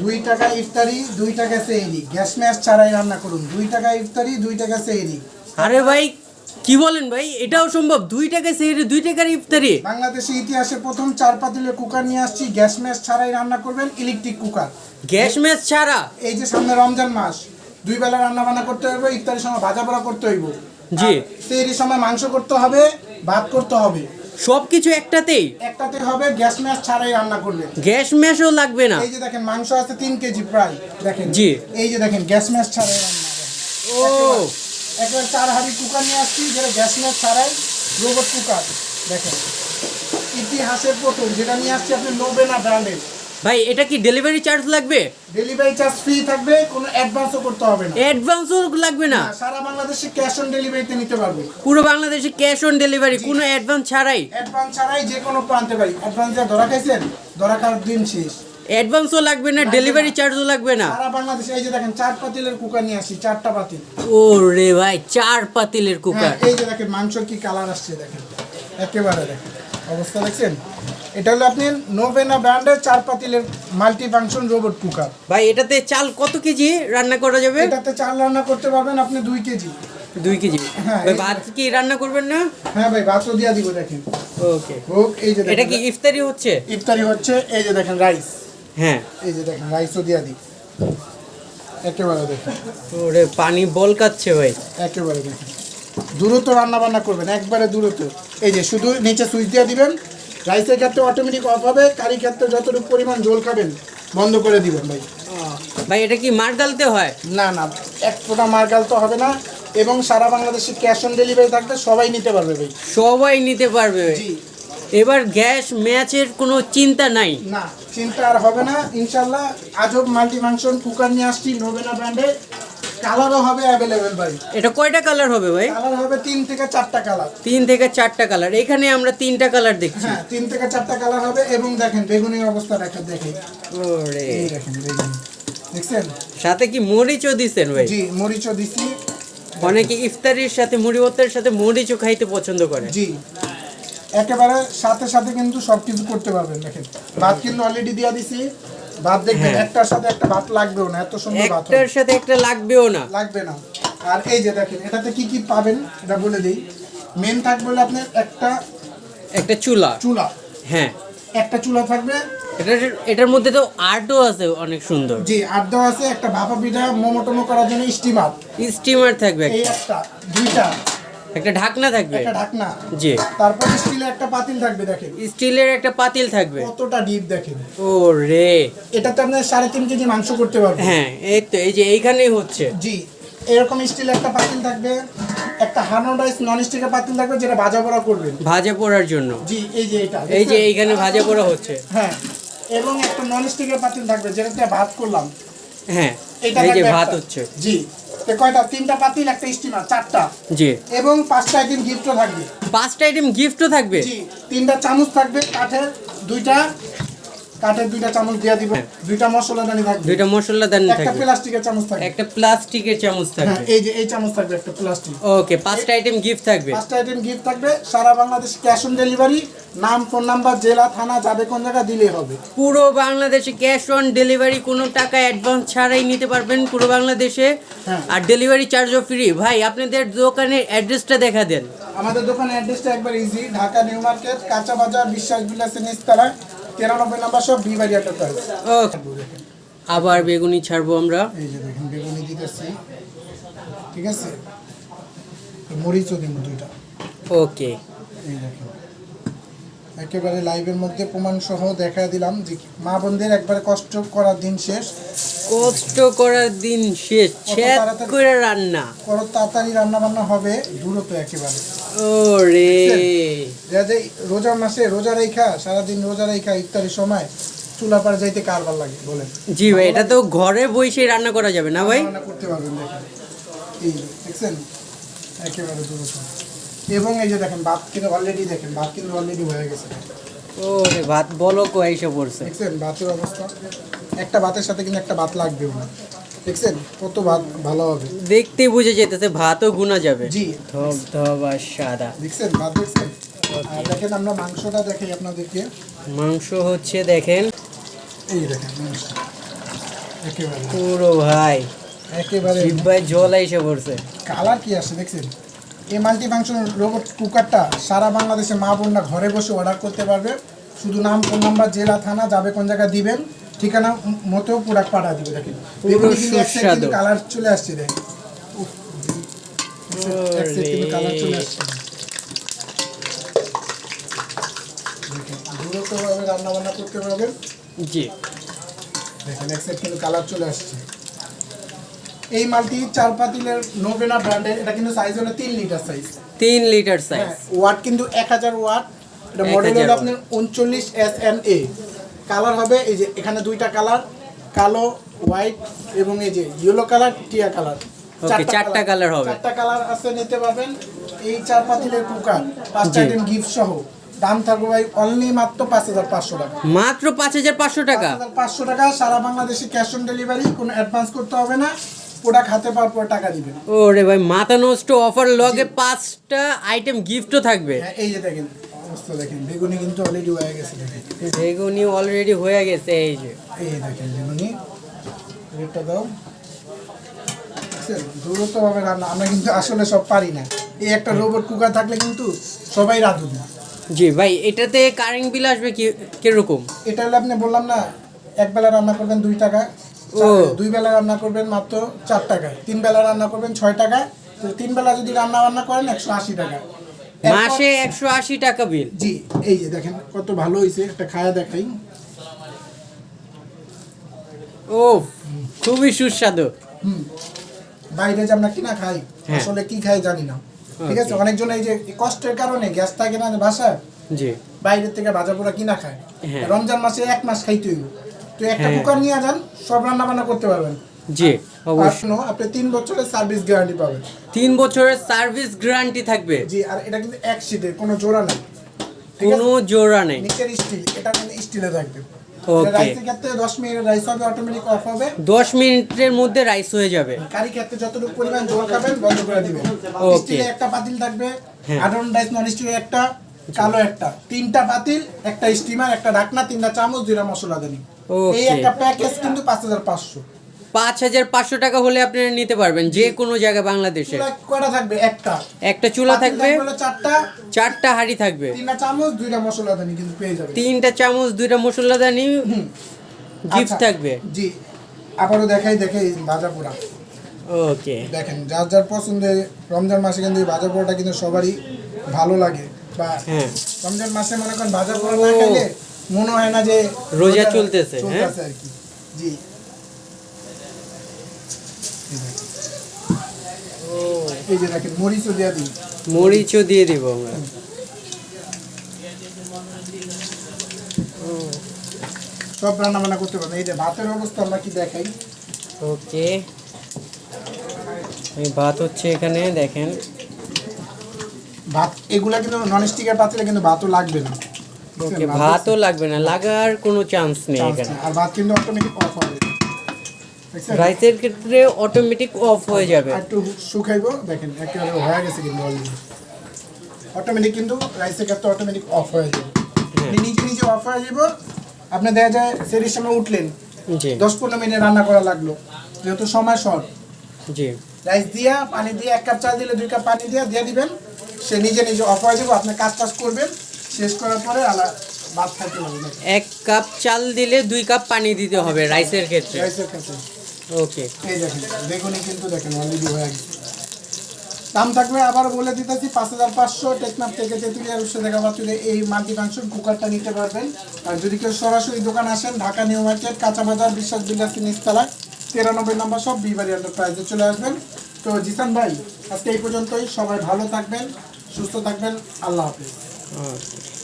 দুই টাকা ইফতারি দুই টাকা সেহরি গ্যাস ম্যাস ছাড়াই রান্না করুন। দুই টাকা ইফতারি দুই টাকা সেহরি আরে ভাই কি বলেন ভাই? এটাও সম্ভব। দুই টাকা সেহরি দুই টাকার ইফতারি। বাংলাদেশে ইতিহাসে প্রথম চার পাতিলের কুকার নিয়ে আসছি। গ্যাস ম্যাস ছাড়াই রান্না করবেন ইলেকট্রিক কুকার। গ্যাস ম্যাচ ছাড়া? এই যে সামনে রমজান মাস দুই বেলা রান্না বান্না করতে হইব ইফতারির সময় ভাজা পোড়া করতে হইব। জি। সেহরির সময় মাংস করতে হবে ভাত করতে হবে। সব কিছু একটাতেই? একটাতে হবে গ্যাস ম্যাশ ছাড়াই রান্না করলে। গ্যাস ম্যাশও লাগবে না। এই যে দেখেন মাংস আছে তিন কেজি প্রায় দেখেন। জি। এই যে দেখেন গ্যাস ম্যাশ ছাড়াই রান্না ও। একবার চার হাড়ি কুকার নিয়ে আসছি যেটা গ্যাস ম্যাশ ছাড়াই রোবট কুকার দেখেন। ইতিহাসের প্রথম যেটা নিয়ে আসছি আপনি নোবেনা ব্র্যান্ডের। ভাই এটা কি ডেলিভারি চার্জ লাগবে? ডেলিভারি চার্জ ফ্রি থাকবে কোনো অ্যাডভান্সও করতে হবে না। অ্যাডভান্সও লাগবে না? সারা বাংলাদেশে ক্যাশ অন ডেলিভারিতে নিতে পারবে। পুরো বাংলাদেশে ক্যাশ অন ডেলিভারি কোনো অ্যাডভান্স ছাড়াই? অ্যাডভান্স ছাড়াই যে কোনো প্রান্তে পারি অ্যাডভান্স যা ধরা খাইছেন ধরা খাওয়ার দিন শেষ। অ্যাডভান্সও লাগবে না ডেলিভারি চার্জও লাগবে না? সারা বাংলাদেশে এই যে দেখেন চার পাতিলের কুকার নিয়ে আসি চারটা পাতিল। ও রে ভাই চার পাতিলের হ্যাঁ কুকার। এই যে দেখেন মাংসর কি কালার আসছে দেখেন। একেবারে দেখেন। অবস্থা দেখছেন? এটা হলো আপনি নোভেনা ব্র্যান্ডের চার পাতিলের মাল্টি ফাংশন রোবট কুকার ভাই এটাতে চাল কত কেজি রান্না করা যাবে? এটাতে চাল রান্না করতে পারবেন আপনি দুই কেজি। দুই কেজি? হ্যাঁ, ভাই ভাত কি রান্না করবেন না? হ্যাঁ ভাই ভাতও দিয়া দিব দেখেন। ওকে। এই যে এটা কি ইফতারি হচ্ছে? ইফতারি হচ্ছে এই যে দেখেন রাইস। হ্যাঁ। এই যে দেখেন রাইসও দিয়া দিই। একেবারে দেখেন। ওরে পানি বল কাচ্ছে ভাই। একেবারে দেখেন। দ্রুত রান্না বান্না করবেন একবারে দ্রুত। এই যে শুধু নিচে সুইচ দিয়ে দিবেন রাইসের ক্ষেত্রে অটোমেটিক অফ হবে কারি ক্ষেত্রে যতটুকু পরিমাণ জল খাবেন বন্ধ করে দিবেন ভাই। ভাই এটা কি মার হয়? না না এক ফোঁটা মার্গাল তো হবে না এবং সারা বাংলাদেশে ক্যাশ অন ডেলিভারি থাকবে সবাই নিতে পারবে ভাই। সবাই নিতে পারবে জি। এবার গ্যাস ম্যাচের কোনো চিন্তা নাই? না চিন্তা আর হবে না ইনশাল্লাহ আজব মাল্টি ফাংশন কুকার নিয়ে আসছি নোবেনা ব্র্যান্ডে কালারও হবে অ্যাভেলেবেল ভাই। এটা কয়টা কালার হবে ভাই? কালার হবে তিন থেকে চারটা কালার তিন থেকে চারটা কালার এখানে আমরা তিনটা কালার দেখছি। হ্যাঁ তিন থেকে চারটা কালার হবে এবং দেখেন বেগুনের অবস্থা দেখা দেখে ওরে। এই দেখেন বেগুন। দেখছেন? সাথে কি মরিচও দিছেন ভাই? জি মরিচও দিছি। অনেকে ইফতারির সাথে মুড়ি ভর্তার সাথে মরিচও খাইতে পছন্দ করে। জি। একেবারে সাথে সাথে কিন্তু সব কিছু করতে পারবেন দেখেন। ভাত কিন্তু অলরেডি দিয়া দিছি। ভাত দেখবেন হ্যাঁ। একটার সাথে একটা ভাত লাগবেও না এত সুন্দর ভাত একটার সাথে একটা লাগবেও না। লাগবে না। আর এই যে দেখেন এটাতে কি কি পাবেন এটা বলে দিই। মেন থাকবে হলো আপনার একটা একটা চুলা। চুলা। হ্যাঁ। একটা চুলা থাকবে। এটা এটার মধ্যে তো আর্টও আছে অনেক সুন্দর। জি আর দেওয়া আছে একটা ভাপা পিঠা মোমো টোমো করার জন্য স্টিমার স্টিমার থাকবে। এই। একটা দুইটা। একটা ঢাকনা থাকবে। একটা ঢাকনা। জি। তারপর স্টিলের একটা পাতিল থাকবে দেখেন। স্টিলের একটা পাতিল থাকবে। কতটা ডিপ দেখেন। ও রে এটাতে আপনার সাড়ে তিন কেজি মাংস করতে পারবেন। হ্যাঁ এই তো এই যে এইখানেই হচ্ছে। জি। এরকম স্টিলের একটা পাতিল থাকবে একটা হার্নোডাইস নন স্টিকের পাতিল থাকবে যেটা ভাজা পোড়া করবেন। ভাজা পোড়ার জন্য। জি এই যে এটা এই যে এইখানে ভাজা পোড়া হচ্ছে। হ্যাঁ এবং একটা নন স্টিকের পাতিল থাকবে যেটাতে ভাত করলাম। হ্যাঁ এই যে ভাত হচ্ছে। জি। কয়টা? তিনটা পাতিল একটা স্টিমার চারটা। জি। এবং পাঁচটা আইটেম গিফটও থাকবে। পাঁচটা আইটেম গিফটও থাকবে? জি তিনটা চামচ থাকবে কাঠের দুইটা কাঠের দুইটা চামচ দিয়ে দিব দুইটা মশলাদানি থাকবে দুইটা মশলা দানি একটা প্লাস্টিকের চামচ থাকবে। একটা প্লাস্টিকের চামচ হ্যাঁ থাকবে। এই যে এই চামচ থাকবে একটা প্লাস্টিক। ওকে পাঁচটা আইটেম গিফট থাকবে। পাঁচটা আইটেম গিফট থাকবে সারা বাংলাদেশ ক্যাশ অন ডেলিভারি নাম ফোন নাম্বার জেলা থানা যাবে কোন জায়গা দিলেই হবে। পুরো বাংলাদেশে ক্যাশ অন ডেলিভারি কোনো টাকা অ্যাডভান্স ছাড়াই নিতে পারবেন পুরো বাংলাদেশে। হ্যাঁ। আর ডেলিভারি চার্জও ফ্রি ভাই আপনাদের দোকানের অ্যাড্রেসটা দেখা দেন। আমাদের দোকানের অ্যাড্রেসটা একবার ইজি ঢাকা নিউ মার্কেট কাঁচা বাজার বিশ্বাস বিলাসের তিরানব্বই নাম্বার সব বি বাড়ি ওকে আবার বেগুনি ছাড়বো আমরা। এই যে দেখেন বেগুনি দিতেছি। ঠিক আছে? মরিচও দিব দুইটা। ওকে। এই দেখেন। একেবারে লাইভের মধ্যে প্রমাণ সহ দেখা দিলাম যে মা বোনদের একবারে কষ্ট করার দিন শেষ। কষ্ট করার দিন শেষ। করে রান্না। কত তাড়াতাড়ি রান্না বান্না হবে দূরত্ব একেবারে। ও রে রোজা মাসে রোজা রেখা সারাদিন রোজা রেখা ইফতারির সময় চুলা পার যাইতে কার ভালো লাগে বলেন? জি ভাই এটা তো ঘরে বসে রান্না করা যাবে না ভাই? রান্না করতে পারবেন দেখেন। এই দেখছেন? একেবারে এবং এই যে দেখেন ভাত কিন্তু অলরেডি দেখেন ভাত কিন্তু অলরেডি হয়ে গেছে। ও রে ভাত বলো কো এসে পড়ছে। দেখছেন? ভাতের অবস্থা। একটা ভাতের সাথে কিন্তু একটা ভাত লাগবেও না। দেখছেন? কত ভাত ভালো হবে। দেখতেই বুঝে যেতেছে ভাতও গুনা যাবে। জি। ধব ধব আর সাদা। দেখছেন? ভাত দেখছেন? আর দেখেন আমরা মাংসটা দেখাই আপনাদেরকে। মাংস হচ্ছে দেখেন এই দেখেন মাংস একেবারে। পুরো ভাই। একেবারে। জিভ ভাই জল এসে পড়ছে। কালার কি আসে দেখছেন? এই মাল্টি ফাংশন রোবট কুকারটা সারা বাংলাদেশে মা বোনরা ঘরে বসে অর্ডার করতে পারবে। শুধু নাম ফোন নাম্বার জেলা থানা যাবে কোন জায়গায় দিবেন। ঠিকানা ম- মতেও প্রোডাক্ট পাঠা দিবে দেখেন। সুস্বাদু। কালার চলে আসছে কালার চলে দেখেন দ্রুতভাবে রান্না বান্না করতে পারবেন। জি। দেখেন এক সেট কিন্তু কালার চলে আসছে। এই মালটি চার পাতিলের নোভেনা ব্র্যান্ডের এটা কিন্তু সাইজ হলো তিন লিটার সাইজ তিন লিটার সাইজ ওয়াট কিন্তু এক হাজার ওয়াট এটা মডেল হলো আপনার উনচল্লিশ এস এন এ কালার হবে এই যে এখানে দুইটা কালার কালো হোয়াইট এবং এই যে ইয়েলো কালার টিয়া কালার। চারটা colour হবে। চারটা কালার আছে নিতে পারবেন। এই চার পাতিলের কুকার পাঁচটা আইটেম গিফট সহ। দাম থাকবে ভাই অনলি মাত্র পাঁচ হাজার পাঁচশো টাকা। মাত্র পাঁচ হাজার পাঁচশো টাকা? পাঁচশো টাকা সারা বাংলাদেশে ক্যাশ অন ডেলিভারি কোনো অ্যাডভান্স করতে হবে না। প্রোডাক্ট হাতে পাওয়ার পর টাকা দিবেন। ওরে ভাই মাথা নষ্ট অফার লগে পাঁচটা আইটেম গিফটও থাকবে। হ্যাঁ, এই যে দেখেন অবস্থা দেখেন বেগুনি কিন্তু অলরেডি হয়ে গেছে দেখেন। বেগুনি অলরেডি হয়ে গেছে এই যে। এই দেখেন বেগুনি রেটটা দাও? দ্রুতভাবে রান্না আমরা কিন্তু আসলে সব পারি না। এই একটা রোবট কুকার থাকলে কিন্তু সবাই রাঁধুন জি ভাই এটাতে কারেন্ট বিল আসবে কি কীরকম? এটা হলে আপনি বললাম না এক বেলা রান্না করবেন দুই টাকা ও। দুই বেলা রান্না করবেন মাত্র চার টাকায় তিন বেলা রান্না করবেন ছয় টাকায় তো তিন বেলা যদি রান্না বান্না করেন একশো আশি টাকা। মাসে একশো আশি টাকা বিল জি এই যে দেখেন কত ভালো হয়েছে একটা খায়া দেখাই। ও খুবই সুস্বাদু। হুম বাইরে যে আমরা কিনা খাই হ্যাঁ। আসলে কি খাই জানি না। ঠিক আছে অনেকজন এই যে কষ্টের কারণে গ্যাস থাকে না বাসায় জি। বাইরের থেকে ভাজা পোড়া কিনা খায়। হ্যাঁ। রমজান মাসে এক মাস খাইতে হইব। তো একটা হ্যাঁ। কুকার নিয়ে যান সব রান্না বান্না করতে পারবেন। জি অবশ্যই। আপনি তিন বছরের সার্ভিস গ্যারান্টি পাবেন। তিন বছরের সার্ভিস গ্যারান্টি থাকবে। জি আর এটা কিন্তু এক শীতের কোনো জোড়া নেই। কোনো জোড়া নেই। নিচের স্টিল এটা কিন্তু স্টিলে থাকবে। দশ মিনিটের মধ্যে রাইস হয়ে যাবে। কারি ক্ষেত্রে যতটুকু পরিমাণ জল খাবেন বন্ধ করে দিবেন। Okay. স্টিলে একটা পাতিল থাকবে হ্যাঁ। রাইস নন স্টিলে একটা কালো একটা। তিনটা পাতিল একটা স্টিমার একটা ঢাকনা তিনটা চামচ দুইটা মশলা দানি. এই একটা প্যাকেজ কিন্তু পাঁচ হাজার পাঁচশো। পাঁচ হাজার পাঁচশো টাকা হলে আপনারা নিতে পারবেন যে কোনো জায়গায় বাংলাদেশে। কয়টা থাকবে? একটা। একটা চুলা থাকবে চারটা। চারটা হাঁড়ি থাকবে। তিনটা চামচ দুইটা মশলা দানি কিন্তু পেয়ে যাবে তিনটা চামচ দুইটা মশলাদানি গিফট আচ্ছা, থাকবে। জি। আবারও দেখাই দেখাই ভাজা পোড়া ওকে। দেখেন যার যার পছন্দের রমজান মাসে কিন্তু এই ভাজা পোড়াটা কিন্তু সবারই ভালো লাগে। বা হ্যাঁ। রমজান মাসে মনে করেন ভাজা পোড়া না খাইলে মনে হয় না যে রোজা চলতেছে, হ্যাঁ? চলতেছে আর কি। জি। এই এই যে দেখেন মরিচও দিই মরিচও দিয়ে দিব আমরা। সব রান্না বান্না করতে পারবেন। এই যে ভাতের অবস্থা আমরা কি দেখাই? ওকে। এই ভাত হচ্ছে এখানে দেখেন। ভাত এগুলা কিন্তু নন স্টিকের পাতিলে কিন্তু ভাতও লাগবে না। ওকে ভাতও লাগবে না লাগার কোনো চান্স নেই এখানে। আর ভাত কিন্তু অটোমেটিক অফ হবে? রাইসের ক্ষেত্রে অটোমেটিক অফ হয়ে যাবে। একটু শুকাইবো দেখেন একেবারে হয়ে গেছে কিন্তু অটোমেটিক কিন্তু রাইসের ক্ষেত্রে অটোমেটিক অফ হয়ে যাবে। হ্যাঁ। নিজে নিজে অফ হয়ে যাব আপনি দেখা যায় সেরির সময় উঠলেন জি। দশ পনেরো মিনিট রান্না করা লাগল যেহেতু সময় শর্ট। জি। রাইস দিয়া পানি দিয়ে এক কাপ চা দিলে দুই কাপ পানি দিয়ে দিয়ে দিবেন। সে নিজে নিজে অফ হয়ে যাব আপনি কাজ টাজ করবেন শেষ করার পরে আলা ভাত খাইতে হবে। এক কাপ চাল দিলে দুই কাপ পানি দিতে হবে রাইসের ক্ষেত্রে। রাইসের কাছে ওকে এই দেখেন বেগুনি কিন্তু দেখেন অলরেডি হয়ে গেছে। দাম থাকবে আবার বলে দিতেছি পাঁচ হাজার পাঁচশো টেকনাফ থেকে তেঁতুলিয়া উৎসে দেখা পাচ্ছি এই মাল্টি ফাংশন কুকারটা নিতে পারবেন। আর যদি কেউ সরাসরি দোকান আসেন ঢাকা নিউ মার্কেট কাঁচা বাজার বিশ্বাস বিলাসী নিচতলায় তেরানব্বই নম্বর সব বিবারি আন্ডার প্রাইজে চলে আসবেন। তো জিসান ভাই আজকে এই পর্যন্তই। সবাই ভালো থাকবেন সুস্থ থাকবেন। আল্লাহ হাফিজ। ওকে